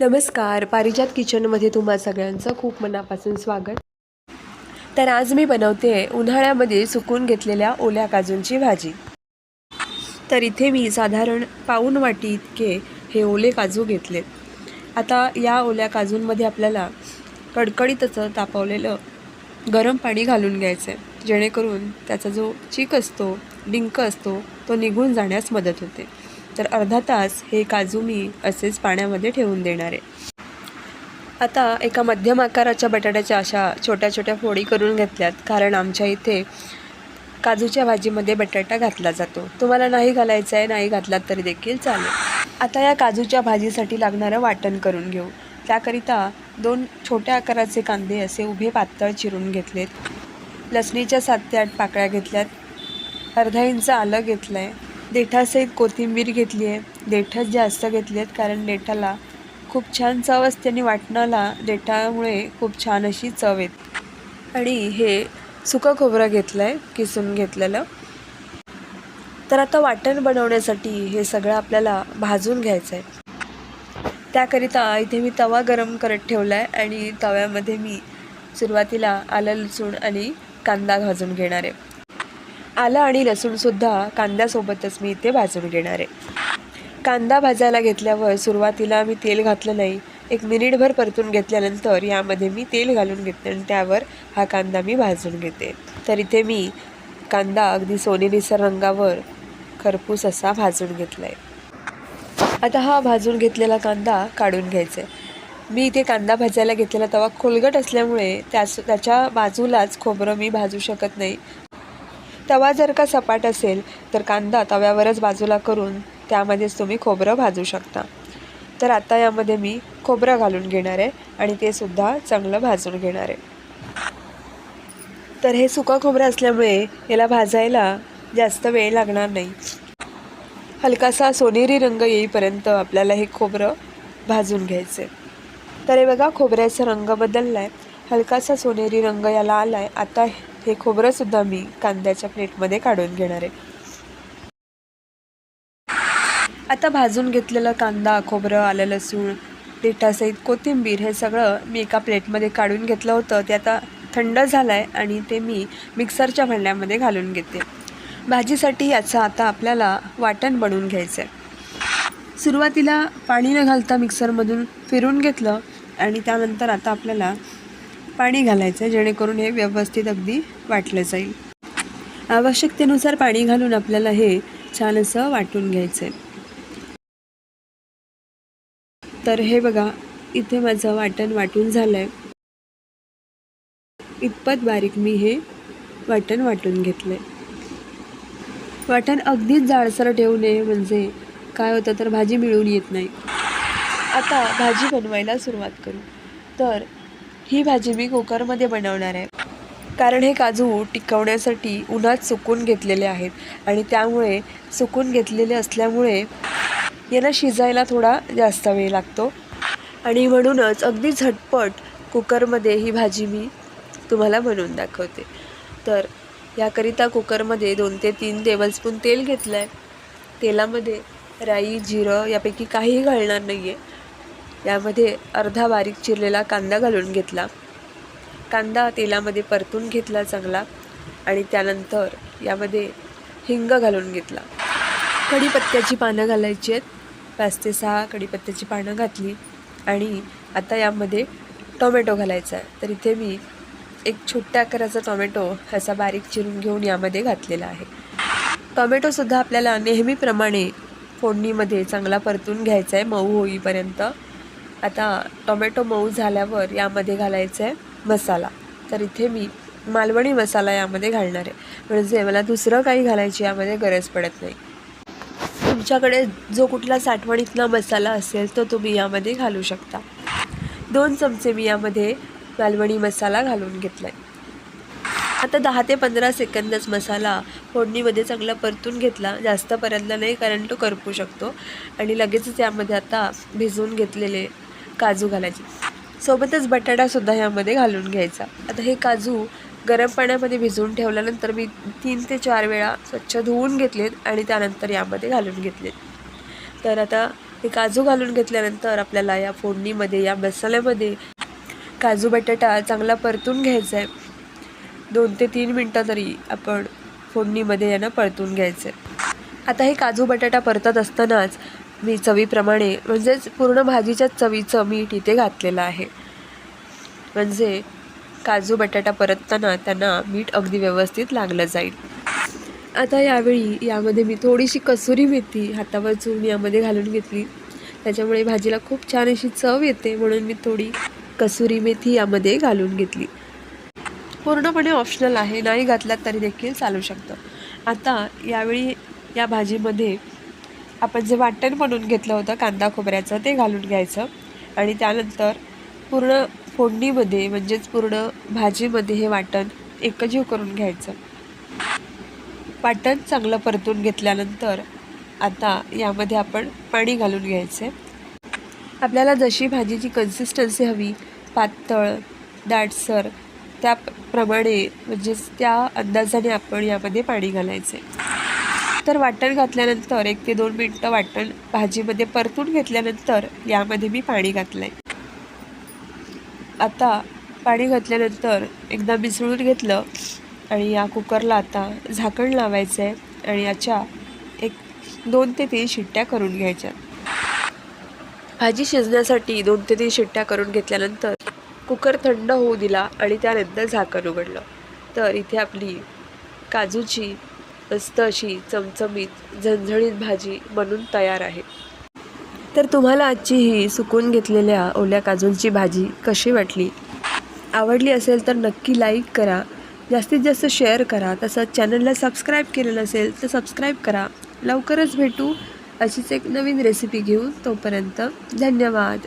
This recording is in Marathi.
नमस्कार. पारिजात किचनमध्ये तुम्हा सगळ्यांचं खूप मनापासून स्वागत. तर आज मी बनवते उन्हाळ्यामध्ये सुकून घेतलेल्या ओल्या काजूंची भाजी. तर इथे मी साधारण पाऊन वाटी इतके हे ओले काजू घेतले. आता या ओल्या काजूंमध्ये आपल्याला कडकडीतचं तापवलेलं गरम पाणी घालून घ्यायचं आहे जेणेकरून त्याचा जो चीक असतो डिंक असतो तो निघून जाण्यास मदत होते. तर अर्धा तास हे काजू मी असेच पाण्यामध्ये ठेवून देणार आहे. आता एका मध्यम आकाराच्या बटाट्याच्या अशा छोट्या छोट्या फोडी करून घेतल्यात कारण आमच्या इथे काजूच्या भाजीमध्ये बटाटा घातला जातो. तुम्हाला नाही घालायचा आहे नाही घातलात तरी देखील चालेल. आता या काजूच्या भाजीसाठी लागणारं वाटण करून घेऊ. त्याकरिता दोन छोट्या आकाराचे कांदे असे उभे पातळ चिरून घेतलेत. लसणीच्या सात ते आठ पाकळ्या घेतल्यात. अर्धा इंच आलं घेतलं आहे देठासहित कोथिंबीर घेतली आहे. देठच जास्त घेतली आहेत कारण देठाला खूप छान चव असते आणि वाटणाला देठामुळे खूप छान अशी चव येते. आणि हे सुकं खोबरं घेतलं आहे किसून घेतलेलं. तर आता वाटण बनवण्यासाठी हे सगळं आपल्याला भाजून घ्यायचं आहे त्याकरिता इथे मी तवा गरम करत ठेवला आहे आणि तव्यामध्ये मी सुरुवातीला आलं लसूण आणि कांदा भाजून घेणार आहे. आलं आणि लसूणसुद्धा कांद्यासोबतच मी इथे भाजून घेणार आहे. कांदा भाजायला घेतल्यावर सुरुवातीला मी तेल घातलं नाही एक मिनिटभर परतून घेतल्यानंतर यामध्ये मी तेल घालून घेते आणि त्यावर हा कांदा मी भाजून घेते. तर इथे मी कांदा अगदी सोनेरीसर रंगावर खरपूस असा भाजून घेतला आहे आता हा भाजून घेतलेला कांदा काढून घ्यायचा आहे. मी इथे कांदा भाजायला घेतलेला तवा खोलगट असल्यामुळे त्यास त्याच्या बाजूलाच खोबरं मी भाजू शकत नाही. तवा जर का सपाट असेल तर कांदा तव्यावरच बाजूला करून त्यामध्येच तुम्ही खोबरं भाजू शकता. तर आता यामध्ये मी खोबरं घालून घेणार आहे आणि ते सुद्धा चांगलं भाजून घेणार आहे. तर हे सुका खोबरं असल्यामुळे याला भाजायला जास्त वेळ लागणार नाही. हलकासा सोनेरी रंग येईपर्यंत आपल्याला हे खोबरं भाजून घ्यायचं. आहे तर हे बघा खोबऱ्याचा रंग बदलला आहे हलकासा सोनेरी रंग याला आला आहे आता हे खोबरंसुद्धा मी कांद्याच्या प्लेटमध्ये काढून घेणार आहे. आता भाजून घेतलेलं कांदा खोबरं आलं लसूण देठासहित कोथिंबीर हे सगळं मी एका प्लेटमध्ये काढून घेतलं होतं. ते आता थंड झालं आहे आणि ते मी मिक्सरच्या भांड्यामध्ये घालून घेते. भाजीसाठी याचं आता आपल्याला वाटण बनवून घ्यायचं आहे सुरुवातीला पाणी न घालता मिक्सरमधून फिरून घेतलं आणि त्यानंतर आता आपल्याला पाणी घालायचं आहे जेणेकरून हे व्यवस्थित अगदी वाटलं जाईल. आवश्यकतेनुसार पाणी घालून आपल्याला हे छान असं वाटून घ्यायचं आहे तर हे बघा इथे माझं वाटण वाटून झालं आहे इतपत बारीक मी हे वाटण वाटून घेतलं आहे वाटण अगदीच जाडसर ठेवू नये म्हणजे काय होतं तर भाजी मिळून येत नाही. आता भाजी बनवायला सुरुवात करू. तर ही भाजी मी कुकरमध्ये बनवणार आहे. कारण हे काजू टिकवण्यासाठी उन्हात सुकून घेतलेले आहेत आणि त्यामुळे सुकून घेतलेले असल्यामुळे याला शिजायला थोडा जास्त वेळ लागतो. आणि म्हणूनच अगदी झटपट कुकरमध्ये ही भाजी मी तुम्हाला बनवून दाखवते. तर याकरिता कुकरमध्ये दोन ते तीन टेबलस्पून तेल घेतलं आहे तेलामध्ये राई जिरं यापैकी काहीही घालणार नाही आहे यामध्ये अर्धा बारीक चिरलेला कांदा घालून घेतला. कांदा तेलामध्ये परतून घेतला चांगला आणि त्यानंतर यामध्ये हिंग घालून घेतला. कढीपत्त्याची पानं घालायची आहेत. पाच ते सहा कढीपत्त्याची पानं घातली आणि आता यामध्ये टोमॅटो घालायचा आहे. तर इथे मी एक छोट्या आकाराचा टोमॅटो असा बारीक चिरून घेऊन यामध्ये घातलेला आहे. टोमॅटोसुद्धा आपल्याला नेहमीप्रमाणे फोडणीमध्ये चांगला परतून घ्यायचा आहे. मऊ होईपर्यंत आता टोमॅटो मऊ झाल्यावर यामध्ये घालायचं आहे मसाला. तर इथे मी मालवणी मसाला यामध्ये घालणार आहे. म्हणजे मला दुसरं काही घालायची यामध्ये गरज पडत नाही. तुमच्याकडे जो कुठला साठवणीतला मसाला असेल तो तुम्ही यामध्ये घालू शकता. दोन चमचे मी यामध्ये मालवणी मसाला घालून घेतला आहे आता दहा ते पंधरा सेकंदच मसाला फोडणीमध्ये चांगला परतून घेतला. जास्त परतला नाही कारण तो करपू शकतो. आणि लगेचच यामध्ये आता भिजवून घेतलेले काजू घालायचे. सोबतच बटाटासुद्धा यामध्ये घालून घ्यायचा. आता हे काजू गरम पाण्यामध्ये भिजवून ठेवल्यानंतर मी तीन ते चार वेळा स्वच्छ धुवून घेतलेत आणि त्यानंतर यामध्ये घालून घेतलेत. तर आता हे काजू घालून घेतल्यानंतर आपल्याला या फोडणीमध्ये या मसाल्यामध्ये काजू बटाटा चांगला परतून घ्यायचा आहे. दोन ते तीन मिनटं तरी आपण फोडणीमध्ये यांना परतून घ्यायचं आहे. आता हे काजू बटाटा परतत असतानाच मी चवीप्रमाणे म्हणजेच पूर्ण भाजीच्या चवीचं मीठ इथे घातलेलं आहे. म्हणजे काजू बटाटा परतताना त्यांना मीठ अगदी व्यवस्थित लागलं जाईल. आता यावेळी यामध्ये मी थोडीशी कसुरी मेथी हातावर चून यामध्ये घालून घेतली. त्याच्यामुळे भाजीला खूप छान अशी चव येते म्हणून मी थोडी कसुरी मेथी यामध्ये घालून घेतली. पूर्णपणे ऑप्शनल आहे नाही घातलात तरी देखील चालू शकतं. आता यावेळी या भाजीमध्ये आपण जे वाटण म्हणून घेतलं होतं कांदा खोबऱ्याचं ते घालून घ्यायचं. आणि त्यानंतर पूर्ण फोडणीमध्ये म्हणजेच पूर्ण भाजीमध्ये हे वाटण एकजीव करून घ्यायचं. वाटण चांगलं परतून घेतल्यानंतर आता यामध्ये आपण पाणी घालून घ्यायचे. आपल्याला जशी भाजीची कन्सिस्टन्सी हवी पातळ दाटसर त्याप्रमाणे म्हणजेच त्या अंदाजाने आपण यामध्ये पाणी घालायचे. तर वाटण घातल्यानंतर एक ते दोन मिनटं वाटण भाजीमध्ये परतून घेतल्यानंतर यामध्ये मी पाणी घातलं आहे आता पाणी घातल्यानंतर एकदा मिसळून घेतलं आणि या कुकरला आता झाकण लावायचं आहे आणि याच्या एक दोन ते तीन शिट्ट्या करून घ्यायच्या. भाजी शिजण्यासाठी दोन ते तीन शिट्ट्या करून घेतल्यानंतर कुकर थंड होऊ दिला आणि त्यानंतर झाकण उघडलं. तर इथे आपली काजूची मस्त अशी चमचमीत झणझणीत भाजी बनून तयार आहे. तर तुम्हाला आजची ही सुकून घेतलेल्या ओल्या काजूंची भाजी कशी वाटली? आवडली असेल तर नक्की लाईक करा. जास्तीत जास्त शेअर करा. तसंच चॅनलला सबस्क्राईब केलं नसेल तर सबस्क्राईब करा. लवकरच भेटू अशीच एक नवीन रेसिपी घेऊन तोपर्यंत धन्यवाद.